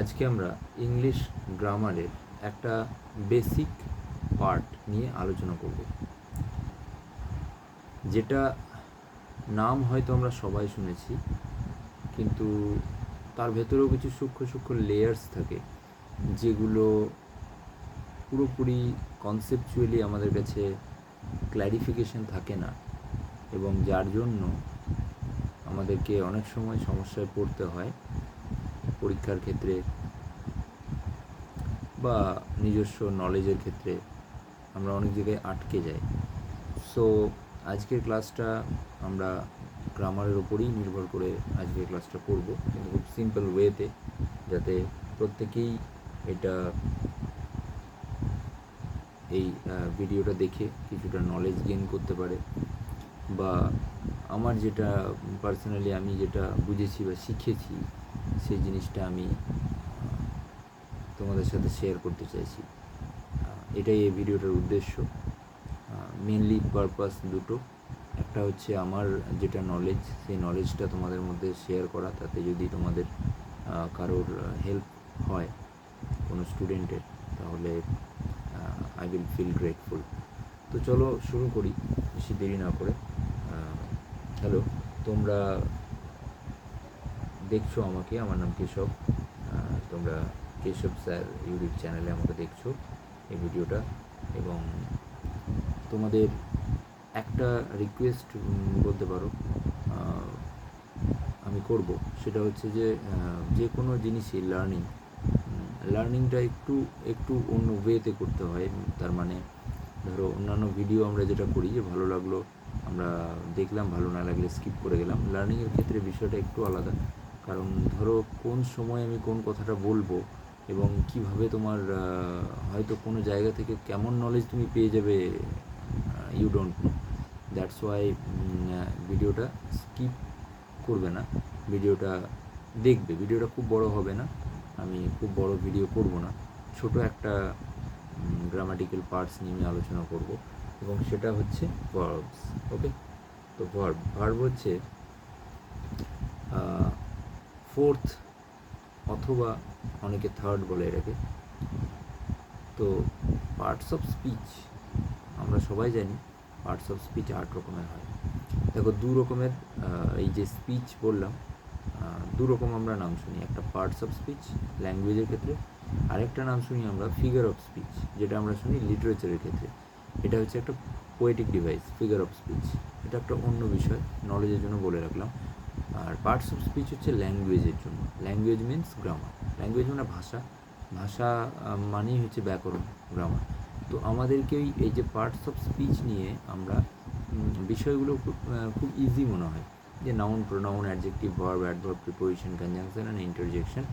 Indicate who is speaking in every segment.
Speaker 1: আজকে আমরা ইংলিশ গ্রামারের একটা বেসিক পার্ট নিয়ে আলোচনা করব। যেটা নাম হয়তো আমরা সবাই শুনেছি, কিন্তু তার ভেতরেও কিছু সূক্ষ্ম সূক্ষ্ম লেয়ার্স থাকে, যেগুলো পুরোপুরি কনসেপচুয়ালি আমাদের কাছে ক্ল্যারিফিকেশন থাকে না এবং যার জন্য আমাদেরকে অনেক সময় সমস্যায় পড়তে হয়। পরীক্ষার ক্ষেত্রে বা নিজস্ব নলেজের ক্ষেত্রে আমরা অনেক জায়গায় আটকে যাই। সো আজকের ক্লাসটা আমরা গ্রামারের ওপরেই নির্ভর করে আজকের ক্লাসটা করব কিন্তু খুব সিম্পল ওয়েতে যাতে প্রত্যেকেই এটা এই ভিডিওটা দেখে কিছুটা নলেজ গেইন করতে পারে বা আমার যেটা পার্সোনালি আমি যেটা বুঝেছি বা শিখেছি সেই জিনিসটা আমি তোমাদের সাথে শেয়ার করতে চাইছি। এটাই এই ভিডিওটার উদ্দেশ্য। মেনলি পারপাস দুটো। একটা হচ্ছে আমার যেটা নলেজ সেই নলেজটা তোমাদের মধ্যে শেয়ার করা। তাতে যদি তোমাদের কারোর হেল্প হয় কোনো স্টুডেন্টের তাহলে আই উইল ফিল গ্রেটফুল তো চলো শুরু করি, বেশি দেরি না করে। হ্যালো তোমরা দেখছ আমাকে, আমার নাম কেশব। তোমরা কেশব স্যার ইউটিউব চ্যানেলে আমাকে দেখছ এই ভিডিওটা। এবং তোমাদের একটা রিকোয়েস্ট বলতে পারো আমি করব। সেটা হচ্ছে যে যে কোনো জিনিসই লার্নিং লার্নিংটা একটু একটু অন্য ওয়েতে করতে হয়। তার মানে ধরো অন্যান্য ভিডিও আমরা যেটা করি, যে ভালো লাগল, আমরা দেখলাম, ভালো না লাগলে স্কিপ করে গেলাম। লার্নিংয়ের ক্ষেত্রে বিষয়টা একটু আলাদা। কারণ ধরো কোন সময় আমি কোন কথাটা বলব এবং কীভাবে তোমার হয়তো কোনো জায়গা থেকে কেমন নলেজ তুমি পেয়ে যাবে you don't know that's why ভিডিওটা স্কিপ করবে না। ভিডিওটা দেখবে। ভিডিওটা খুব বড় হবে না। আমি খুব বড় ভিডিও করব না। ছোট একটা গ্রামাটিক্যাল পার্টস নিয়ে আমি আলোচনা করব। এবং সেটা হচ্ছে ভার্বস ওকে তো ভার্ব ভার্ব হচ্ছে ফোর্থ অথবা অনেকে থার্ড বলে এটাকে। তো পার্টস অফ স্পিচ আমরা সবাই জানি, পার্টস অফ স্পিচ আট রকমের হয়। দেখো, দু রকমের এই যে স্পিচ বললাম দু রকম আমরা নাম শুনি, একটা পার্টস অফ স্পিচ ল্যাঙ্গুয়েজের ক্ষেত্রে, আরেকটা নাম শুনি আমরা ফিগার অফ স্পিচ, যেটা আমরা শুনি লিটারেচারের ক্ষেত্রে। এটা হচ্ছে একটা poetic device figure of speech এটা একটা অন্য বিষয় নলেজের জন্য বলে রাখলাম। আর পার্টস অফ স্পিচ হচ্ছে ল্যাঙ্গুয়েজের জন্য। ল্যাঙ্গুয়েজ মিন্স গ্রামার ল্যাঙ্গুয়েজ মানে ভাষা। ভাষা মানেই হচ্ছে ব্যাকরণ গ্রামার তো আমাদেরকে এই যে পার্টস অফ স্পিচ নিয়ে আমরা বিষয়গুলো খুব খুব ইজি মনে হয়। যে noun pronoun adjective verb adverb preposition conjunction and interjection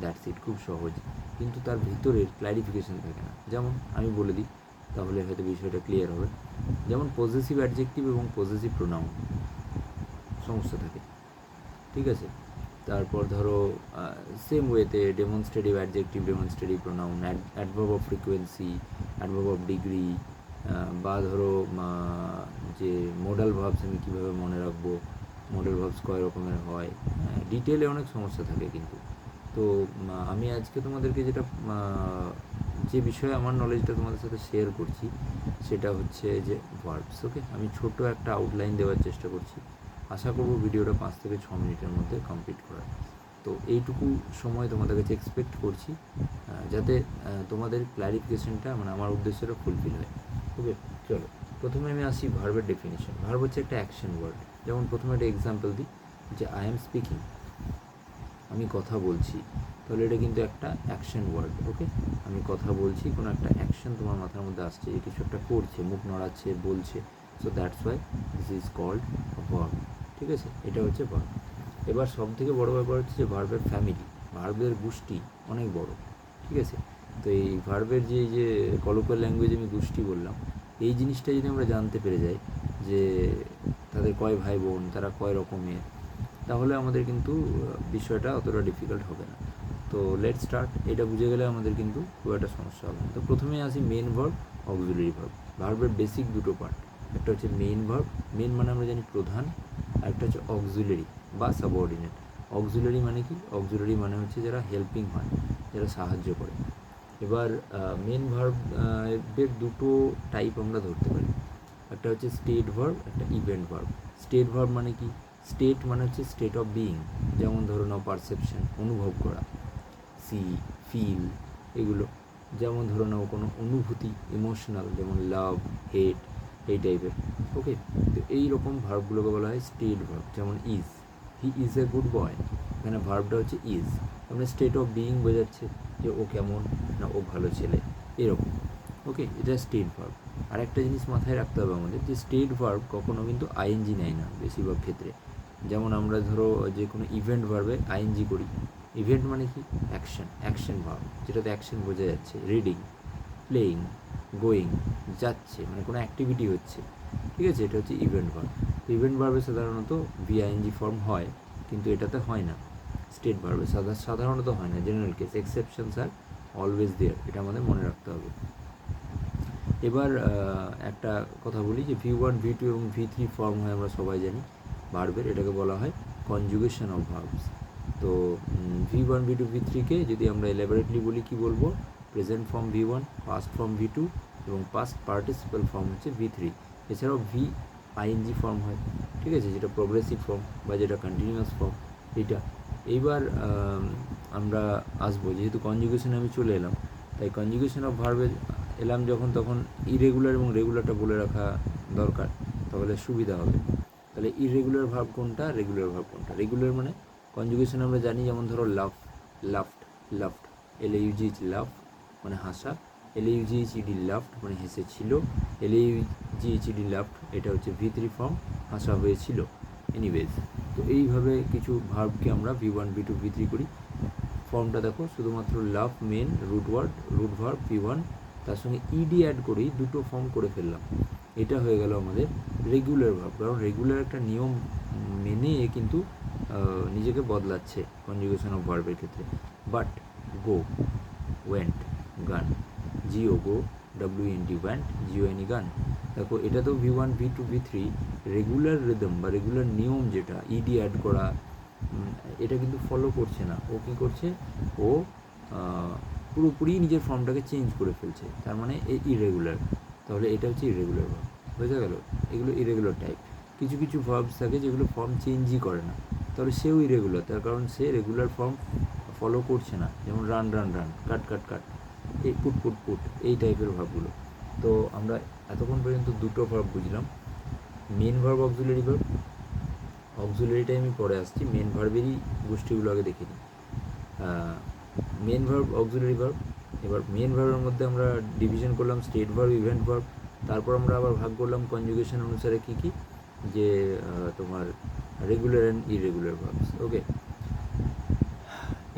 Speaker 1: that's it খুব সহজ। কিন্তু তার ভিতরের ক্ল্যারিফিকেশন থাকে না। যেমন আমি বলে দিই, তাহলে হয়তো বিষয়টা ক্লিয়ার হবে। যেমন পজিটিভ অ্যাডজেক্টিভ এবং পজিটিভ প্রোনাউন সমস্যা থাকে। ঠিক আছে? তারপর ধরো সেম ওয়েতে demonstrative adjective demonstrative pronoun adverb of frequency adverb of degree বা ধরো যে মোডাল ভাবস আমি কীভাবে মনে রাখব মোডাল ভাবস কয় রকমের হয় ডিটেলে অনেক সমস্যা থাকে কিন্তু। তো আমি আজকে তোমাদেরকে যেটা যে বিষয়ে আমার নলেজটা তোমাদের সাথে শেয়ার করছি, সেটা হচ্ছে যে ভার্বস ওকে আমি ছোট একটা আউটলাইন দেওয়ার চেষ্টা করছি। আশা করব ভিডিওটা পাঁচ থেকে ছ মিনিটের মধ্যে কমপ্লিট করার তো এইটুকু সময় তোমাদের কাছে এক্সপেক্ট করছি যাতে তোমাদের ক্ল্যারিফিকেশনটা মানে আমার উদ্দেশ্যটা ফুলফিল হয়। ওকে চলো। প্রথমে আমি আসি ভার্বের ডেফিনেশন ভার্ব হচ্ছে একটা অ্যাকশন ওয়ার্ড যেমন প্রথমে একটা এক্সাম্পল দিই, যে আই এম স্পিকিং আমি কথা বলছি। তাহলে এটা কিন্তু একটা অ্যাকশন ওয়ার্ড ওকে আমি কথা বলছি, কোনো একটা অ্যাকশন তোমার মাথার মধ্যে আসছে, যে কিছু একটা করছে, মুখ নড়াচ্ছে, বলছে। So that's why this is called verb ঠিক আছে? এটা হচ্ছে ভার্ব এবার সব থেকে বড় ব্যাপার হচ্ছে যে ভার্বের ফ্যামিলি ভার্বের গোষ্ঠী অনেক বড়, ঠিক আছে? তো এই ভার্বের যে যে কলোকাল ল্যাঙ্গুয়েজ আমি গোষ্ঠী বললাম, এই জিনিসটা যদি আমরা জানতে পেরে যাই যে তাদের কয় ভাই বোন তারা কয় রকমের, তাহলে আমাদের কিন্তু বিষয়টা অতটা ডিফিকাল্ট হবে না। তো লেট স্টার্ট এটা বুঝে গেলে আমাদের কিন্তু খুব একটা সমস্যা হবে না। তো প্রথমে আসি মেন ভার্ব অক্সিলারি ভার্ব ভার্বের বেসিক দুটো পার্ট একটা হচ্ছে মেইন ভার্ব মেন মানে আমরা জানি প্রধান, আর একটা হচ্ছে অক্সিলারি বা সাবঅর্ডিনেট অক্সিলারি মানে কি? অক্সিলারি মানে হচ্ছে যারা হেল্পিং হয়, যারা সাহায্য করে। এবার মেন ভার্ব এর দুটো টাইপ আমরা ধরতে পারি। একটা হচ্ছে স্টেট ভার্ব একটা ইভেন্ট ভার্ব স্টেট ভার্ব মানে কি? স্টেট মানে হচ্ছে স্টেট অফ বিইং যেমন ধরো নাও পারসেপশন অনুভব করা সি ফিল এগুলো। যেমন ধরো নাও কোনো অনুভূতি ইমোশনাল যেমন লাভ হেট এই টাইপের ওকে তো এই রকম ভার্বগুলোকে বলা হয় স্টেট ভার্ব যেমন is he is a good boy এখানে ভার্বটা হচ্ছে ইজ মানে স্টেট অফ বিইং বোঝাচ্ছে যে ও কেমন না ও ভালো ছেলে। এরকম। ওকে এটা স্টেট ভার্ব আর একটা জিনিস মাথায় রাখতে হবে আমাদের যে স্টেট ভার্ব কখনও কিন্তু আইএনজি নেয় না বেশিরভাগ ক্ষেত্রে। যেমন আমরা ধরো যে কোনো ইভেন্ট ভার্বে আইএনজি করি। ইভেন্ট মানে কি? অ্যাকশন অ্যাকশন ভার্ব যেটাতে অ্যাকশন বোঝা যাচ্ছে। রিডিং প্লেয়িং গোয়িং যাচ্ছে মানে কোনো অ্যাক্টিভিটি হচ্ছে। ঠিক আছে? এটা হচ্ছে ইভেন্ট ভার্ব তো ইভেন্ট ভার্বে সাধারণত ভিআইএনজি ফর্ম হয়, কিন্তু এটাতে হয় না। স্টেট ভার্বে সাধারণত হয় না জেনারেল কেস এক্সেপশনস আর অলওয়েজ দেয়ার এটা আমাদের মনে রাখতে হবে। এবার একটা কথা বলি যে ভি ওয়ান ভি টু এবং ভি থ্রি ফর্ম হয় আমরা সবাই জানি ভার্বের এটাকে বলা হয় কনজুগেশন অফ ভার্বস তো V one V two V থ্রিকে যদি আমরা এলাবোরেটলি বলি, কি বলব? Present form V one past form V two এবং পাস্ট পার্টিসিপাল ফর্ম হচ্ছে ভি থ্রি এছাড়াও ভি আইএনজি ফর্ম হয়, ঠিক আছে? যেটা প্রোগ্রেসিভ ফর্ম বা যেটা কন্টিনিউয়াস ফর্ম এইটা। এইবার আমরা আসব। যেহেতু কনজুগেশনে আমি চলে এলাম, তাই কনজুগেশন অফ ভার্বে এলাম যখন তখন ইরেগুলার এবং রেগুলারটা বলে রাখা দরকার, তাহলে সুবিধা হবে। তাহলে ইরেগুলার ভার্ব কোনটা? রেগুলার ভার্ব কোনটা? রেগুলার মানে কনজুগেশন আমরা জানি যেমন ধরো লাভ লাফট লাফট এল ইউজিএইচ লাভ মানে হাসা। এল এ ইউজিএইচ ইডি লাফট মানে হেসেছিল এল এ ইউজিএইচ ইডি লাফট এটা হচ্ছে ভি থ্রি ফর্ম হাসা হয়েছিল। এনিওয়েজ তো এইভাবে কিছু ভার্বকে আমরা V one V two V three করি। ফর্মটা দেখো, শুধুমাত্র love main root word root verb V one তার সঙ্গে ইডি অ্যাড করেই দুটো ফর্ম করে ফেললাম। এটা হয়ে গেল আমাদের রেগুলার ভার্ব কারণ রেগুলার একটা নিয়ম মেনে কিন্তু নিজেকে বদলাচ্ছে কনজুগেশন অফ ভার্বের ক্ষেত্রে। But go went gone G O go W N T want G O N E gone দেখো, এটা তো V one V two V three regular rhythm বা রেগুলার নিয়ম যেটা ইডি অ্যাড করা এটা কিন্তু ফলো করছে না। ও কী করছে? ও পুরোপুরি নিজের ফর্মটাকে চেঞ্জ করে ফেলছে। তার মানে ইরেগুলার তাহলে এটা হচ্ছে ইরেগুলার ভার্ব বোঝা গেল? এগুলো ইরেগুলার টাইপ কিছু কিছু ভার্বস থাকে যেগুলো ফর্ম চেঞ্জই করে না। তাহলে সেও ইরেগুলার তার কারণ সে রেগুলার ফর্ম ফলো করছে না। যেমন run run run cut cut cut এই পুট পুট পুট, এই টাইপের ভাবগুলো। তো আমরা এতক্ষণ পর্যন্ত দুটো ভাব বুঝলাম। মেন ভার্ব অক্সিলারি ভার্ব অক্সিলারিটাই আমি পরে আসছি। মেন ভার্বেরই গোষ্ঠীগুলো আগে দেখে নিই। মেন ভার্ব অক্সিলারি ভার্ব এবার মেন ভার্বের মধ্যে আমরা ডিভিশন করলাম স্টেট ভার্ব ইভেন্ট ভার্ব তারপর আমরা আবার ভাগ করলাম কনজুগেশন অনুসারে কী কী? যে তোমার regular and irregular verbs okay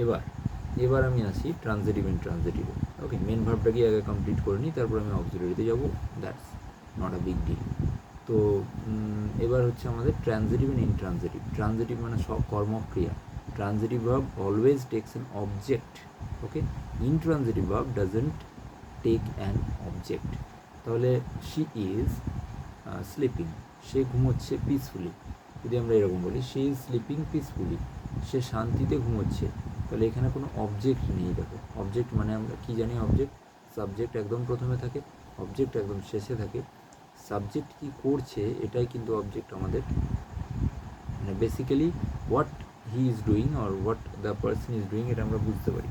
Speaker 1: এবার এবার আমি আসি ট্রানজিটিভ অ্যান্ড ট্রানজিটিভে ওকে মেন ভার্বটাকে আগে কমপ্লিট করে নিই, তারপর আমি অক্সিলারিতে যাব। That's not a big deal তো এবার হচ্ছে আমাদের ট্রানজিটিভ অ্যান্ড ইনট্রানজিটিভ ট্রানজিটিভ মানে সব কর্মক্রিয়া। Transitive verb always takes an object okay intransitive verb doesn't take an object তাহলে শি ইজ স্লিপিং সে ঘুমোচ্ছে পিসফুলি যদি আমরা এরকম বলি সে ইজ স্লিপিং পিসফুলি সে শান্তিতে ঘুমোচ্ছে। তাহলে এখানে কোনো অবজেক্ট নেই দেখো। অবজেক্ট মানে আমরা কি জানি? অবজেক্ট সাবজেক্ট একদম প্রথমে থাকে অবজেক্ট একদম শেষে থাকে। সাবজেক্ট কি করছে? এটাই কিন্তু অবজেক্ট আমাদের। মানে basically what he is doing or what the person is doing এটা আমরা বুঝতে পারি।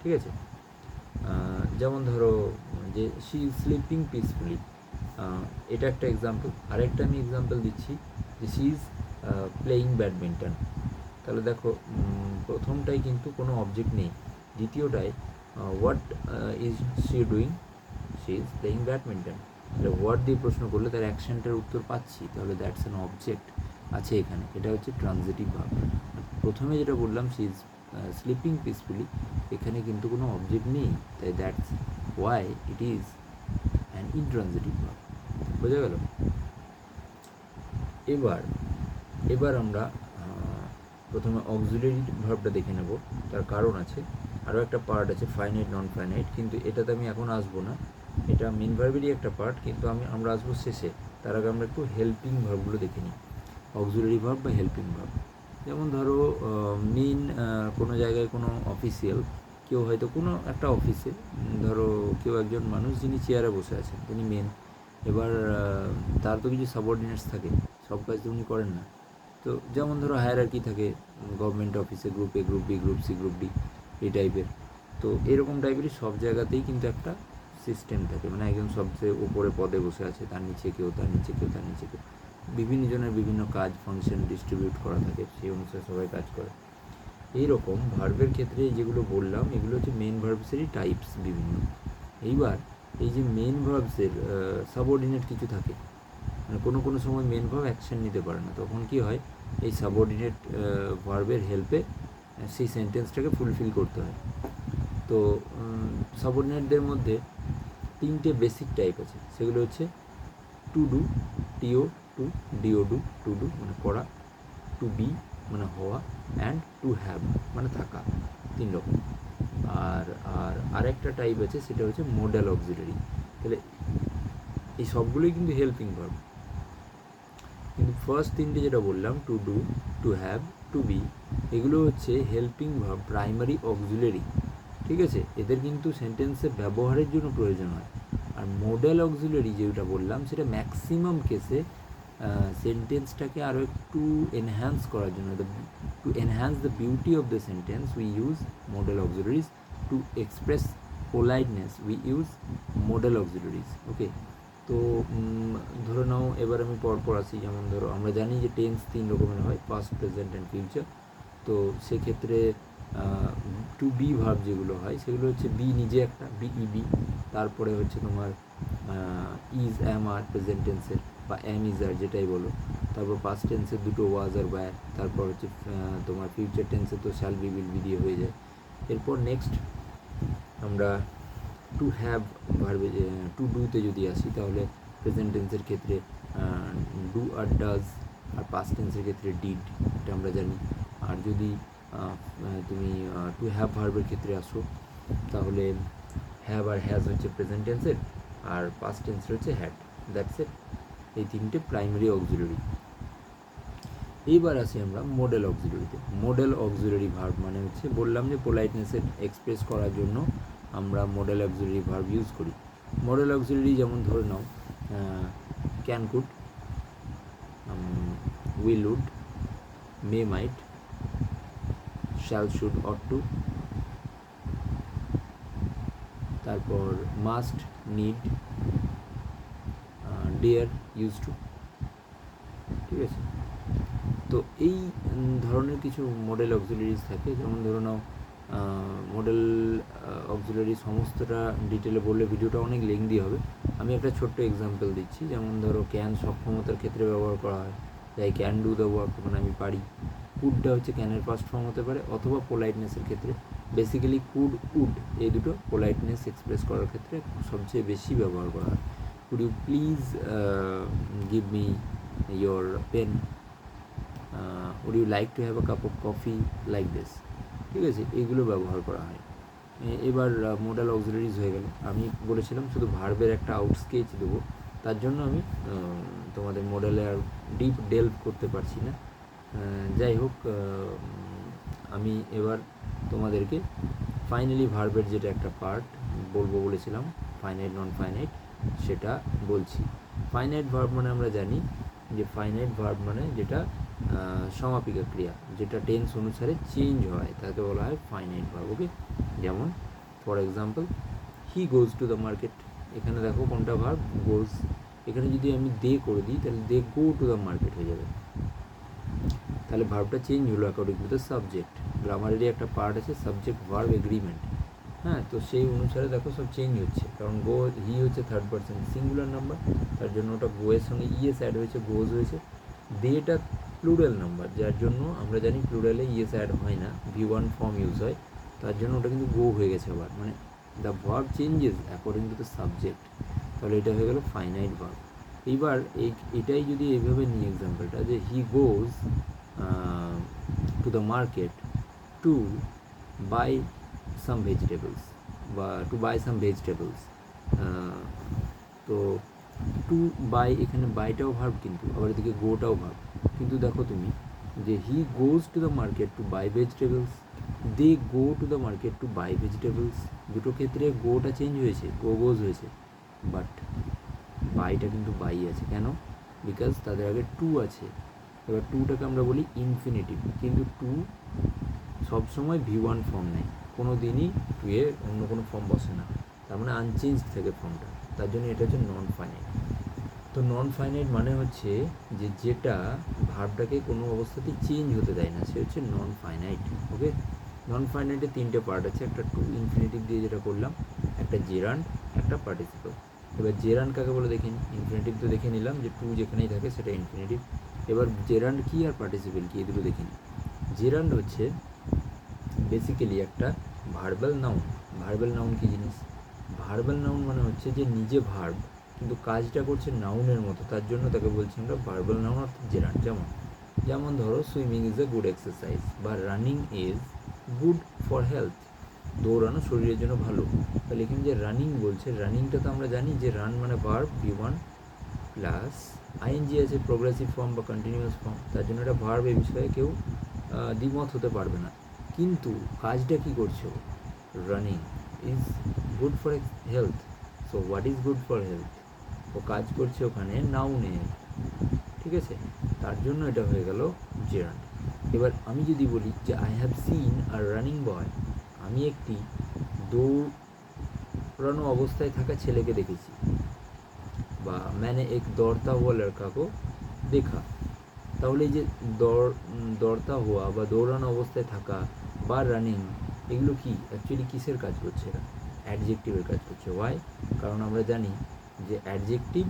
Speaker 1: ঠিক আছে? যেমন ধরো যে শি ইজ স্লিপিং পিসফুলি এটা একটা এক্সাম্পল আরেকটা আমি এক্সাম্পল দিচ্ছি যে শি ইজ প্লেয়িং ব্যাডমিন্টন তাহলে দেখো প্রথমটাই কিন্তু কোনো অবজেক্ট নেই। দ্বিতীয়টায় what is she doing she is playing badminton তাহলে হোয়াট দিয়ে প্রশ্ন করলে তার অ্যাকশনটার উত্তর পাচ্ছি, তাহলে দ্যাটস অ্যান অবজেক্ট আছে এখানে। এটা হচ্ছে ট্রানজিটিভ ভাব প্রথমে যেটা বললাম সি ইজ স্লিপিং পিসফুলি এখানে কিন্তু কোনো অবজেক্ট নেই, তাই that's why it is an intransitive ভাব বোঝা গেল? এবার এবার আমরা প্রথমে অক্সিলারি ভার্বটা দেখে নেব, তার কারণ আছে। আরও একটা পার্ট আছে ফাইনাইট নন ফাইনাইট কিন্তু এটাতে আমি এখন আসব না। এটা মেন ভার্বেরই একটা পার্ট কিন্তু আমি, আমরা আসব শেষে। তার আগে আমরা একটু হেল্পিং ভার্বগুলো দেখে নিই। অক্সিলারি ভার্ব বা হেল্পিং ভার্ব যেমন ধরো মেন কোনো জায়গায় কোনো অফিসিয়াল কেউ হয়তো কোনো একটা অফিসে ধরো কেউ একজন মানুষ যিনি চেয়ারে বসে আছেন, তিনি মেন এবার তার তো কিছু সাবঅর্ডিনেটস থাকে। সব কাজ তো উনি করেন না। তো যেমন ধরো হায়ার আর কি থাকে গভর্নমেন্ট অফিসে group A group B group C group D এই টাইপের তো এরকম টাইপেরই সব জায়গাতেই কিন্তু একটা সিস্টেম থাকে। মানে একজন সবচেয়ে উপরে পদে বসে আছে, তার নিচে কেউ, তার নিচে কেউ, তার নিচে কেউ। বিভিন্ন জনের বিভিন্ন কাজ ফাংশন ডিস্ট্রিবিউট করা থাকে, সেই অনুসারে সবাই কাজ করে। এই রকম ভার্বের ক্ষেত্রে যেগুলো বললাম, এগুলো হচ্ছে মেন ভার্বসেরই টাইপস বিভিন্ন। এইবার এই যে মেন ভার্বসের সাবঅর্ডিনেট কিছু থাকে কোনো কোনো সময় মেন ভার্ব অ্যাকশন নিতে পারে না। তখন কি হয়, এই সাবঅর্ডিনেট ভার্বের হেল্পে সেই সেন্টেন্সটাকে ফুলফিল করতে হয়। তো সাবঅর্ডিনেটদের মধ্যে তিনটে বেসিক টাইপ আছে। সেগুলো হচ্ছে to do T O to D O do to do মানে করা টু বি মানে হওয়া অ্যান্ড টু হ্যাভ মানে থাকা, তিন রকম। আর আর আরেকটা টাইপ আছে, সেটা হচ্ছে মডেল অক্সিলারি তাহলে এই সবগুলোই কিন্তু হেল্পিং ভার্ব কিন্তু ফার্স্ট তিনটে যেটা বললাম to do to have to be এগুলো হচ্ছে হেল্পিং ভার্ব প্রাইমারি অক্সিলারি ঠিক আছে? এদের কিন্তু সেন্টেন্সে ব্যবহারের জন্য প্রয়োজন হয়। আর মডেল অক্সিলারি যেটা বললাম, সেটা ম্যাক্সিমাম কেসে সেন্টেন্সটাকে আরও একটু এনহ্যান্স করার জন্য to enhance the beauty of the sentence we use modal auxiliaries to express politeness we use modal auxiliaries okay তো ধরে নাও এবার আমি পরপর আসি যেমন ধরো আমরা জানি যে টেন্স তিন রকমের হয় পাস্ট প্রেজেন্ট অ্যান্ড ফিউচার তো সেক্ষেত্রে টু বি ভার্ব যেগুলো হয়, সেগুলো হচ্ছে বি নিজে একটা বি ই বি তারপরে হচ্ছে তোমার ইজ অ্যাম আর প্রেজেন্ট টেন্সের বা অ্যাম ইজ আর যেটাই বলো। তারপর পাস্ট টেন্সের দুটো ওয়াজ আর ওয়্যার তারপর হচ্ছে তোমার ফিউচার টেন্সে তো শ্যাল বি উইল বি দিয়ে হয়ে যায়। এরপর নেক্সট আমরা টু হ্যাভ ভার্বে টু ডুতে যদি আসি, তাহলে প্রেজেন্ট টেন্সের ক্ষেত্রে ডু আর ডাজ আর পাস্ট টেন্সের ক্ষেত্রে ডিড এটা আমরা জানি। আর যদি তুমি টু হ্যাভ ভার্বের ক্ষেত্রে আসো, তাহলে হ্যাভ আর হ্যাজ হচ্ছে প্রেজেন্ট টেন্সের আর পাস্ট টেন্সের হচ্ছে হ্যাড দ্যাটস ইট এই তিনটে প্রাইমারি অক্সিলারি এইবার আসি আমরা মডেল অক্সিলারিতে মডেল অক্সিলারি ভার্ব মানে হচ্ছে, বললাম যে পোলাইটনেসের এক্সপ্রেস করার জন্য আমরা মডেল অক্সিলারি ভার্ব ইউজ করি। মডেল অক্সিলারি যেমন ধরে নাও can could will would may might shall should ought to তারপর must need dare use to ঠিক আছে? তো এই ধরনের কিছু মডেল অক্সিলারিজ থাকে, যেমন ধরো নাও মডেল অক্সিলারি সমস্তটা ডিটেলে বললে ভিডিওটা অনেক লেংদি হবে। আমি একটা ছোট্ট এক্সাম্পল দিচ্ছি, যেমন ধরো ক্যান সক্ষমতার ক্ষেত্রে ব্যবহার করা হয়। যাই ক্যান ডু দ্য ওয়ার্ক মানে আমি পারি। কুডটা হচ্ছে ক্যানের পাস্ট ফর্ম হতে পারে, অথবা পোলাইটনেসের ক্ষেত্রে। বেসিক্যালি কুড উড এই দুটো পোলাইটনেস এক্সপ্রেস করার ক্ষেত্রে সবচেয়ে বেশি ব্যবহার করা হয়। Could you please give me your pen would you like to have a cup of coffee like this ঠিক আছে, এগুলো ব্যবহার করা হয়। এবার মডেল অক্সিলারিজ হয়ে গেল। আমি বলেছিলাম শুধু ভার্বের একটা আউট স্কেচ দেবো। তার জন্য আমি তোমাদের মডেলে আর ডিপ ডেলভ করতে পারছি না। যাই হোক আমি এবার তোমাদেরকে ফাইনালি ভার্বের যেটা একটা পার্ট বলব বলেছিলাম ফাইনাইট নন ফাইনাইট সেটা বলছি। ফাইনাইট ভার্ব মানে আমরা জানি যে ফাইনাইট ভার্ব মানে যেটা সমাপিকা ক্রিয়া, যেটা টেন্স অনুসারে চেঞ্জ হয়, তাকে বলা হয় ফাইনাইট ভার্ব ওকে যেমন for example he goes to the market এখানে দেখো কোনটা ভার্ব গোজ এখানে যদি আমি দে করে দিই, তাহলে they go to the market হয়ে যাবে। তাহলে ভার্বটা চেঞ্জ হলো অ্যাকর্ডিং টু দ্য সাবজেক্ট গ্রামারেরই একটা পার্ট আছে সাবজেক্ট ভার্ব এগ্রিমেন্ট হ্যাঁ তো সেই অনুসারে দেখো সব চেঞ্জ হচ্ছে। কারণ গো হি হচ্ছে থার্ড পার্সন সিঙ্গুলার নাম্বার তার জন্য ওটা গো এর সঙ্গে ইএস অ্যাড হয়েছে গোজ হয়েছে। দেটা প্লুরাল নাম্বার যার জন্য আমরা জানি প্লুরালে ইএস অ্যাড হয় না ভি ওয়ান ফর্ম ইউজ হয়, তার জন্য ওটা কিন্তু গো হয়ে গেছে আবার মানে the verb changes according to the subject তাহলে এটা হয়ে গেল ফাইনাইট ভার্ব এইবার এই, এটাই যদি এইভাবে নিই এক্সাম্পলটা যে he goes to the market to buy some vegetables বা টু বাই সাম ভেজিটেবলস তো টু বাই এখানে বাইটাও ভার্ব কিন্তু, আবার এদিকে গোটাও ভার্ব কিন্তু দেখো তুমি, যে he goes to the market to buy vegetables they go to the market to buy vegetables দুটো ক্ষেত্রে গোটা চেঞ্জ হয়েছে গো গোজ হয়েছে। বাট বাইটা কিন্তু বাই আছে। কেন? বিকজ তাদের আগে টু আছে। এবার টুটাকে আমরা বলি ইনফিনিটিভ কিন্তু টু সবসময় ভি ওয়ান ফর্ম নেয়। কোনো দিনই টু এর অন্য কোনো ফর্ম বসে না। তার মানে আনচেঞ্জ থাকে ফর্মটা তার জন্য এটা হচ্ছে নন ফাইনাইট তো নন ফাইনাইট মানে হচ্ছে যে যেটা ভার্বটাকে কোনো অবস্থাতেই চেঞ্জ হতে দেয় না, সে হচ্ছে নন ফাইনাইট ওকে নন ফাইনাইটের তিনটে পার্ট আছে, একটা টু ইনফিনিটিভ দিয়ে যেটা করলাম, একটা জেরান্ড একটা পার্টিসিপল এবার জেরান্ড কাকে বলে দেখে? নিই ইনফিনিটিভ তো দেখে নিলাম যে টু যেখানেই থাকে সেটা ইনফিনিটিভ এবার জেরান্ড কী আর পার্টিসিপেল কী, এই দুটো দেখে। নিই জেরান্ড হচ্ছে বেসিক্যালি একটা ভার্বাল নাউন ভার্বাল নাউন কী জিনিস? ভার্বাল নাউন মানে হচ্ছে যে নিজে ভার্ব কিন্তু কাজটা করছে নাউনের মতো, তার জন্য তাকে বলছি আমরা ভার্বাল নাউন অর্থাৎ জেরান্ড যেমন যেমন ধরো swimming is a good exercise বা running is good for health দৌড়ানো শরীরের জন্য ভালো তাহলে এখানে যে রানিং বলছে রানিংটা তো আমরা জানি যে রান মানে verb V one plus ING আছে প্রোগ্রেসিভ ফর্ম বা কন্টিনিউয়াস ফর্ম তার জন্য এটা ভার্ব এই বিষয়ে কেউ দ্বিমত হতে পারবে না, কিন্তু কাজটা কি করছ? Running is good for health so what is good for health ও কাজ করছে ওখানে নাও নাউনে ঠিক আছে? তার জন্য এটা হয়ে গেল জেরান এবার আমি যদি বলি যে I have seen a running boy আমি একটি দৌড়ানো অবস্থায় থাকা ছেলেকে দেখেছি। বা ম্যানে এক দরতা হওয়া লড়কাকে দেখা। তাহলে এই যে দর দরতা হওয়া বা দৌড়ানো অবস্থায় থাকা বা রানিং এগুলো কি? অ্যাকচুয়ালি কিসের কাজ করছে এরা? অ্যাডজেক্টিভের কাজ করছে। ওয়াই কারণ আমরা জানি যে অ্যাডজেক্টিভ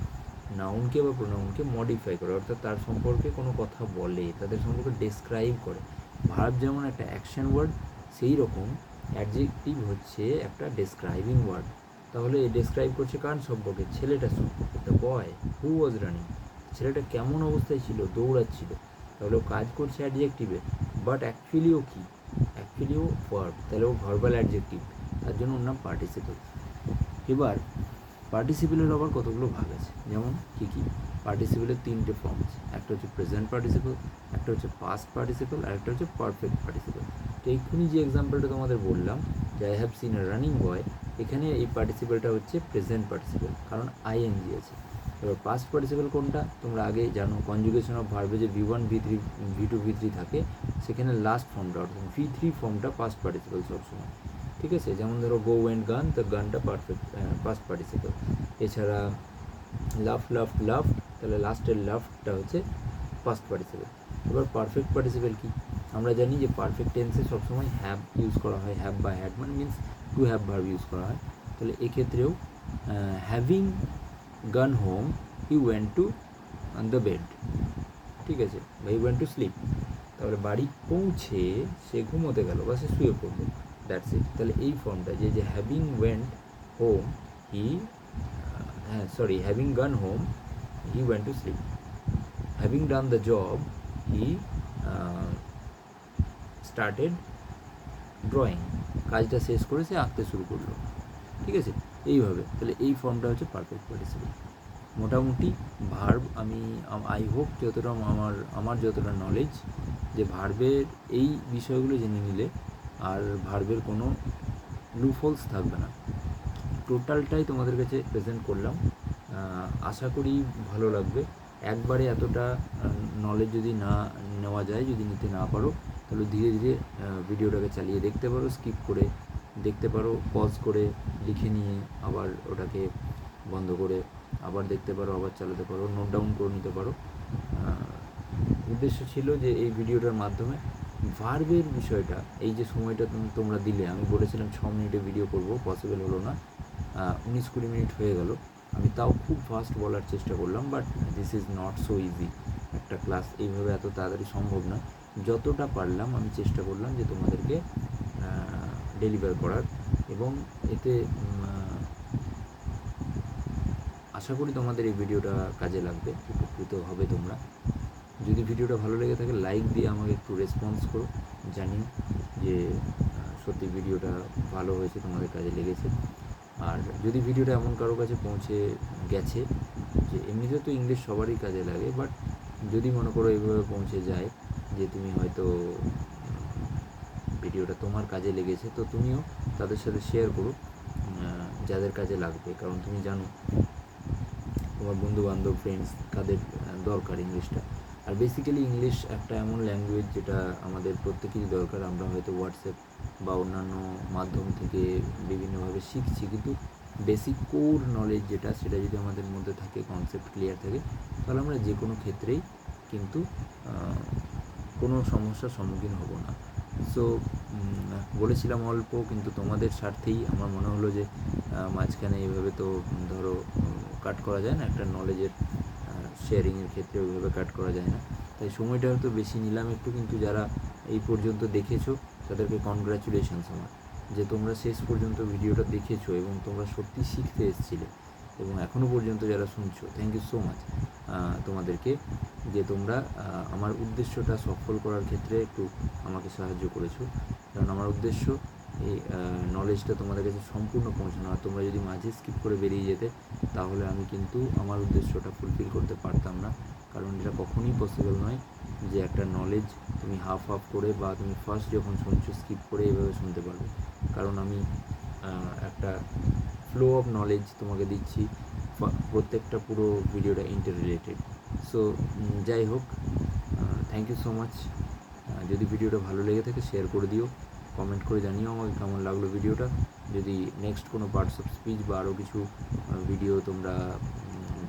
Speaker 1: নাউনকে বা প্রোনাউনকে মডিফাই করে, অর্থাৎ তার সম্পর্কে কোনো কথা বলে, তাদের সম্পর্কে ডেসক্রাইব করে। ভার্ব যেমন একটা অ্যাকশন ওয়ার্ড সেই রকম অ্যাডজেক্টিভ হচ্ছে একটা ডেসক্রাইবিং ওয়ার্ড তাহলে ডেসক্রাইব করছে কার সম্পর্কে? ছেলেটার সম্পর্কে। বয় হু ওয়াজ রানিং ছেলেটা কেমন অবস্থায় ছিল? দৌড়াচ্ছিল। তাহলে কাজ করছে অ্যাডজেক্টিভে বাট অ্যাকচুয়ালি ও কী? অ্যাকচুয়ালি ও ভার্ব তাহলে ও ভার্বাল অ্যাডজেক্টিভ তার জন্য ওর নাম পার্টিসিপল এবার পার্টিসিপেলের আবার কতগুলো ভাগ আছে? যেমন, কী কী? পার্টিসিপেলের তিনটে ফর্ম আছে। একটা হচ্ছে প্রেজেন্ট পার্টিসিপেল একটা হচ্ছে পাস্ট পার্টিসিপেল আর একটা হচ্ছে পারফেক্ট পার্টিসিপল তো এইক্ষুনি যে এক্সাম্পলটা তোমাদের বললাম, যে I have seen a running boy এখানে এই পার্টিসিপেলটা হচ্ছে প্রেজেন্ট পার্টিসিপেল কারণ আইএনজি আছে। এবার পাস্ট পার্টিসিপল কোনটা? তোমরা আগে জানো কনজুগেশন অফ ভার্বে যে V one V three V two V three থাকে। সেখানে লাস্ট ফর্মটা অর্থাৎ ভি থ্রি ফর্মটা পাস্ট পার্টিসিপল সবসময়। ঠিক আছে? যেমন ধরো গো অ্যান্ড গান তো গানটা পারফেক্ট পাস্ট পার্টিসিপল এছাড়া লাফ লাফ লাফ তাহলে লাস্টের লাফটা হচ্ছে পাস্ট পার্টিসিপল এবার পারফেক্ট পার্টিসিপল কি? আমরা জানি যে পারফেক্ট টেন্সে সবসময় হ্যাভ ইউজ করা হয় হ্যাভ বা হ্যাড মানে means to have verb use করা হয়। তাহলে এক্ষেত্রেও having gone home he went to on the bed ঠিক আছে? বা হি ওয়েন্ট টু স্লিপ তাহলে বাড়ি পৌঁছে সে ঘুমোতে গেল বা সে শুয়ে পড়ল। দ্যাটস ইট তাহলে এই ফর্মটা যে যে হ্যাভিং ওয়েন্ট হোম হি হ্যাঁ sorry having gone home he went to sleep having done the job he started drawing কাজটা শেষ করে সে আঁকতে শুরু করল। ঠিক আছে? এইভাবে। তাহলে এই ফর্মটা হচ্ছে পারফেক্ট পার্টিসিপেল মোটামুটি ভার্ব আমি আই হোপ যতটা আমার আমার যতটা নলেজ যে ভার্বের এই বিষয়গুলো জেনে নিলে আর ভার্বের কোনো লুফলস থাকবে না। টোটালটাই তোমাদের কাছে প্রেজেন্ট করলাম। আশা করি ভালো লাগবে। একবারে এতটা নলেজ যদি না নেওয়া যায়, যদি নিতে না পারো, তাহলে ধীরে ধীরে ভিডিওটাকে চালিয়ে দেখতে পারো স্কিপ করে দেখতে পারো পজ করে লিখে নিয়ে আবার ওটাকে বন্ধ করে আবার দেখতে পারো, আবার চালাতে পারো নোট ডাউন করে নিতে পারো। উদ্দেশ্য ছিল যে এই ভিডিওটার মাধ্যমে ভার্বের বিষয়টা, এই যে সময়টা তুমি তোমরা দিলে, আমি বলেছিলাম ছ মিনিটে ভিডিও করব পসিবল হলো না। উনিশ কুড়ি মিনিট হয়ে গেল। আমি তাও খুব ফাস্ট বলার চেষ্টা করলাম but this is not so easy একটা ক্লাস এইভাবে এত তাড়াতাড়ি সম্ভব না। যতটা পারলাম, আমি চেষ্টা করলাম যে তোমাদেরকে ডেলিভার করার। এবং এতে আশা করি তোমাদের এই ভিডিওটা কাজে লাগবে, উপকৃত হবে তোমরা। যদি ভিডিওটা ভালো লেগে থাকে লাইক দিয়ে আমাকে একটু রেসপন্স করো জানি যে সত্যি ভিডিওটা ভালো হয়েছে, তোমাদের কাজে লেগেছে। আর যদি ভিডিওটা এমন কারও কাছে পৌঁছে গেছে, যে এমনিতে তো ইংলিশ সবারই কাজে লাগে বাট যদি মনে করো এইভাবে পৌঁছে যায়, যে তুমি হয়তো ভিডিওটা তোমার কাজে লেগেছে, তো তুমিও তাদের সাথে শেয়ার করো যাদের কাজে লাগবে। কারণ তুমি জানো, তোমার বন্ধু বান্ধব ফ্রেন্ডস তাদের দরকার ইংলিশটা। আর বেসিক্যালি ইংলিশ একটা এমন ল্যাঙ্গুয়েজ যেটা আমাদের প্রত্যেকেরই দরকার। আমরা হয়তো হোয়াটসঅ্যাপ বা অন্যান্য মাধ্যম থেকে বিভিন্নভাবে শিখছি, কিন্তু বেসিক কোর নলেজ যেটা, সেটা যদি আমাদের মধ্যে থাকে কনসেপ্ট ক্লিয়ার থাকে, তাহলে আমরা যে কোনো ক্ষেত্রেই কিন্তু কোনো সমস্যার সম্মুখীন হব না। সো বলেছিলাম অল্প, কিন্তু তোমাদের স্বার্থেই আমার মনে হলো যে মাঝখানে এইভাবে তো ধরো কাট করা যায় না, একটা নলেজের শেয়ারিংয়ের ক্ষেত্রে ওইভাবে কাট করা যায় না। তাই সময়টা হয়তো বেশি নিলাম একটু, কিন্তু যারা এই পর্যন্ত দেখেছ, তাদেরকে কনগ্রাচুলেশনস আমার। যে তোমরা শেষ পর্যন্ত ভিডিওটা দেখেছ এবং তোমরা সত্যি শিখতে এসেছিলে এবং এখনও পর্যন্ত যারা শুনছো থ্যাংক ইউ সো মাচ তোমাদেরকে যে তোমরা আমার উদ্দেশ্যটা সফল করার ক্ষেত্রে একটু আমাকে সাহায্য করেছ। কারণ আমার উদ্দেশ্য এই নলেজটা তোমাদের কাছে সম্পূর্ণ পৌঁছানো। আর তোমরা যদি মাঝে স্কিপ করে বেরিয়ে যেতে, তাহলে আমি কিন্তু আমার উদ্দেশ্যটা ফুলফিল করতে পারতাম না। কারণ এটা কখনোই পসিবল নয় যে একটা নলেজ তুমি হাফ হাফ করে বা তুমি ফার্স্ট যখন শুনছো স্কিপ করে এভাবে শুনতে পারবে। কারণ আমি একটা ফ্লো অফ নলেজ তোমাকে দিচ্ছি প্রত্যেকটা পুরো ভিডিওটা ইন্টার রিলেটেড সো যাই হোক থ্যাংক ইউ সো মাচ যদি ভিডিওটা ভালো লেগে থাকে শেয়ার করে দিও কমেন্ট করে জানিও আমাকে কেমন লাগল ভিডিওটা যদি নেক্সট কোনো পার্টস অফ স্পিচ বা আরও কিছু ভিডিও তোমরা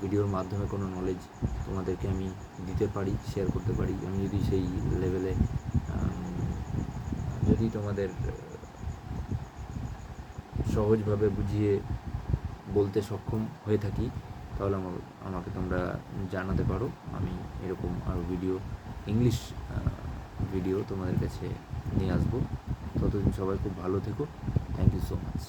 Speaker 1: ভিডিওর মাধ্যমে কোনো নলেজ তোমাদেরকে আমি দিতে পারি শেয়ার করতে পারি, আমি যদি সেই লেভেলে যদি তোমাদের সহজভাবে বুঝিয়ে বলতে সক্ষম হয়ে থাকি, তাহলে আমার, আমাকে তোমরা জানাতে পারো। আমি এরকম আরও ভিডিও ইংলিশ ভিডিও তোমাদের কাছে নিয়ে আসব। ততদিন সবাই খুব ভালো থেকো। Thank you so much